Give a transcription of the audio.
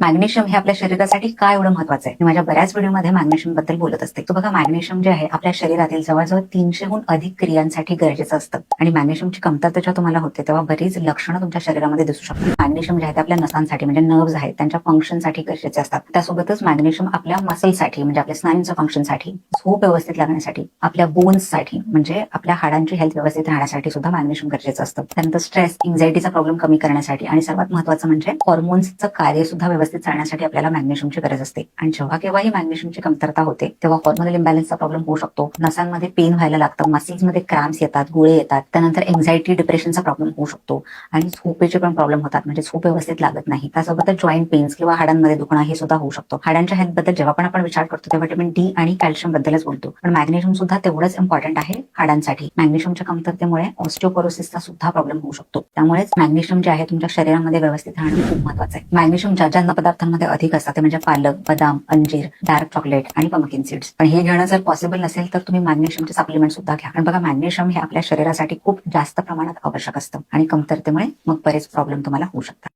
Magnesium हे आपल्या शरीरासाठी काय एवढं महत्वाचं आहे? मी माझ्या बऱ्याच व्हिडिओमध्ये मॅग्नेशियमबद्दल बोलत असते. तो बघा मॅग्नेशियम जे आहे आपल्या शरीरातील जवळजवळ तीनशेहून अधिक क्रियांसाठी गरजेचं असतं. आणि मॅग्नेशियमची कमतरता जेव्हा तुम्हाला होते तेव्हा बरीच लक्षणं तुमच्या शरीरामध्ये दिसू शकतात. मॅग्नेशियम जे आहे ते आपल्या नसांसाठी म्हणजे नर्व्स आहेत त्यांच्या फंक्शनसाठी गरजेचे असतात. त्यासोबतच मॅग्नेशियम आपल्या मसलसाठी म्हणजे आपल्या स्नायूंच्या फंक्शनसाठी झोप व्यवस्थित लागण्यासाठी आपल्या बोन्ससाठी म्हणजे आपल्या हाडांची हेल्थ व्यवस्थित राहण्यासाठी सुद्धा मॅग्नेशियम गरजेचं असतं. त्यानंतर स्ट्रेस एन्झायटीचा प्रॉब्लेम कमी करण्यासाठी आणि सर्वात महत्वाचं म्हणजे हॉर्मोन्सचं कार्य सुद्धा व्यवस्थित चालण्यासाठी आपल्याला मॅग्नेशियमची गरज असते. आणि जेव्हा केव्हाही मॅग्नेशियमची कमतरता होते तेव्हा हॉर्मोनल इम्बॅलन्सचा प्रॉब्लेम होऊ शकतो. नसांमध्ये पेन व्हायला लागतं मसल्समध्ये क्रॅम्स येतात गोळे येतात त्यानंतर एन्झायटी डिप्रेशनचा प्रॉब्लेम होऊ शकतो. आणि झोपेचे पण प्रॉब्लेम होतात म्हणजे झोप व्यवस्थित लागत नाही. त्यासोबतच जॉईंट पेन्स किंवा हाडांमध्ये दुखणं हे सुद्धा होऊ शकतो. हाडांच्या हेल्थबद्दल जेव्हा पण आपण विचार करतो तेव्हा व्हिटॅमिन डी आणि कॅल्शियम बद्दलच बोलतो. पण मॅग्नेशियम सुद्धा तेवढंच इम्पॉर्टंट आहे हाडांसाठी. मॅग्नेशियमच्या कमतरतेमुळे ऑस्टिओपोरोसिसचा सुद्धा प्रॉब्लेम होऊ शकतो. त्यामुळेच मॅग्नेशियम जे आहे तुमच्या शरीरामध्ये व्यवस्थित राहणं खूप महत्वाचं आहे. मॅग्नेशियम ज्या ज्या पदार्थांमध्ये अधिक असतात ते म्हणजे पालक बदाम अंजीर डार्क चॉकलेट आणि पमकिन सीड्स पण हे घेणं जर पॉसिबल नसेल तर तुम्ही मॅग्नेशियमचे सप्लिमेंट सुद्धा घ्या. कारण बघा मॅग्नेशियम हे आपल्या शरीरासाठी खूप जास्त प्रमाणात आवश्यक असतं आणि कमतरतेमुळे मग बरेच प्रॉब्लेम तुम्हाला होऊ शकतात.